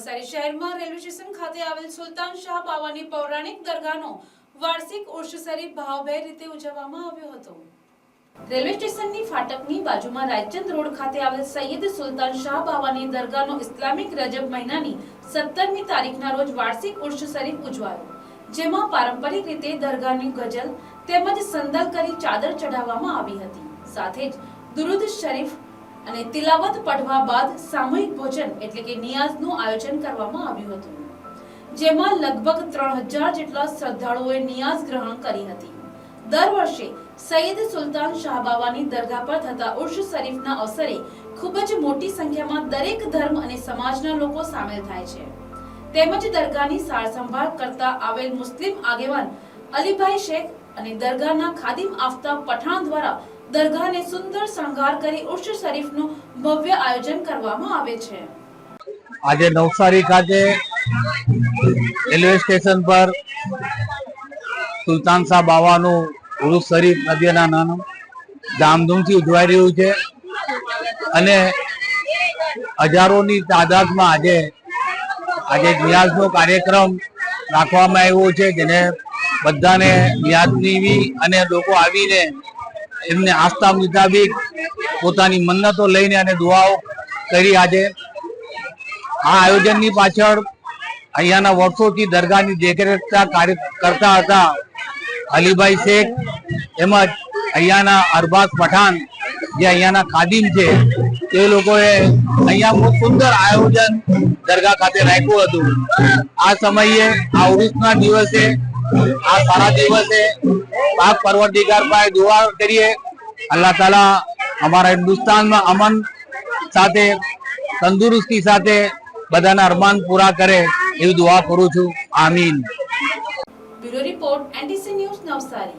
નવસારી શહેરમાં railway station ખાતે આવેલ સુલતાન શાહ બાવાની પૌરાણિક દરગાહનો વાર્ષિક ઉર્ષસરી ભાવભેર રીતે ઉજવવામાં આવ્યો હતો. રેલવે સ્ટેશનની ફાટકની બાજુમાં રાયચંદ રોડ ખાતે આવેલ સૈયદ સુલતાન શાહ બાવાની દરગાહનો ઇસ્લામિક રજબ મહિનાની સત્તરમી તારીખના રોજ વાર્ષિક ઉર્ષ ઉજવાયો. જેમાં પારંપરિક રીતે દરગાહની ગઝલ તેમજ સંદલ કરી ચાદર ચઢાવવામાં આવી હતી. સાથે જ દુરુદ શરીફ અને તિલાવત પઢવા બાદ સામૂહિક ભોજન એટલે કે નિયાઝનું આયોજન કરવામાં આવ્યું હતું, જેમાં લગભગ ત્રણ હજાર જેટલા શ્રદ્ધાળુઓએ નિયાઝ ગ્રહણ કરી હતી. દર વર્ષે સૈયદ સુલતાન શાહબાવાની દરગાહ પર થતા ઉર્ષ શરીફના અવસરે ખૂબ જ મોટી સંખ્યામાં દરેક ધર્મ અને સમાજના લોકો સામેલ થાય છે. તેમજ દરગાહની સાર સંભાળ કરતા આવેલ મુસ્લિમ આગેવાન અલીભાઈ શેખ અને દરગાહના ખાદિમ આફતાબ પઠાણ દ્વારા દરગાહને સુંદર શણગાર કરી ઉર્ષ શરીફનું ભવ્ય આયોજન કરવામાં આવે છે. આજે નવસારી ખાતે રેલવે સ્ટેશન પર સુલતાન શાહ બાવાનું ઉરુસ શરીફ નદીના નાનું ધામધૂમથી ઉજવાઈ રહ્યું છે. અને હજારોની તાદાદમાં આજે આજે નિયાઝનો કાર્યક્રમ રાખવામાં આવ્યો છે, જેને બધાને નિયાઝની અને લોકો આવીને એમને આસ્થા મુતાબિક પોતાની મન્નતો લઈને અને દુઆઓ કરી આજે. આ આયોજનની પાછળ અહીંયાના વર્ષોથી દરગાહની દેખરેખતા કાર્ય કરતા હતા અલીભાઈ શેખ, તેમજ અહીંયાના અરબાઝ પઠાણ, જે અહીંયાના ખાદિમ છે, તે લોકોએ અહીંયા બહુ સુંદર આયોજન દરગાહ ખાતે રાખ્યું હતું. આ સમયે, આ ઉરુસના દિવસે આ સારા દિવસે પાક પરવરદિગાર પાસે દુઆ કરીએ. અલ્લાહ તાલા અમારા હિન્દુસ્તાનમાં અમન સાથે, તંદુરસ્તી સાથે બધાના અરમાન પૂરા કરે એવી દુઆ કરું છું. આમીન. Bureau report, NDC news Navsari.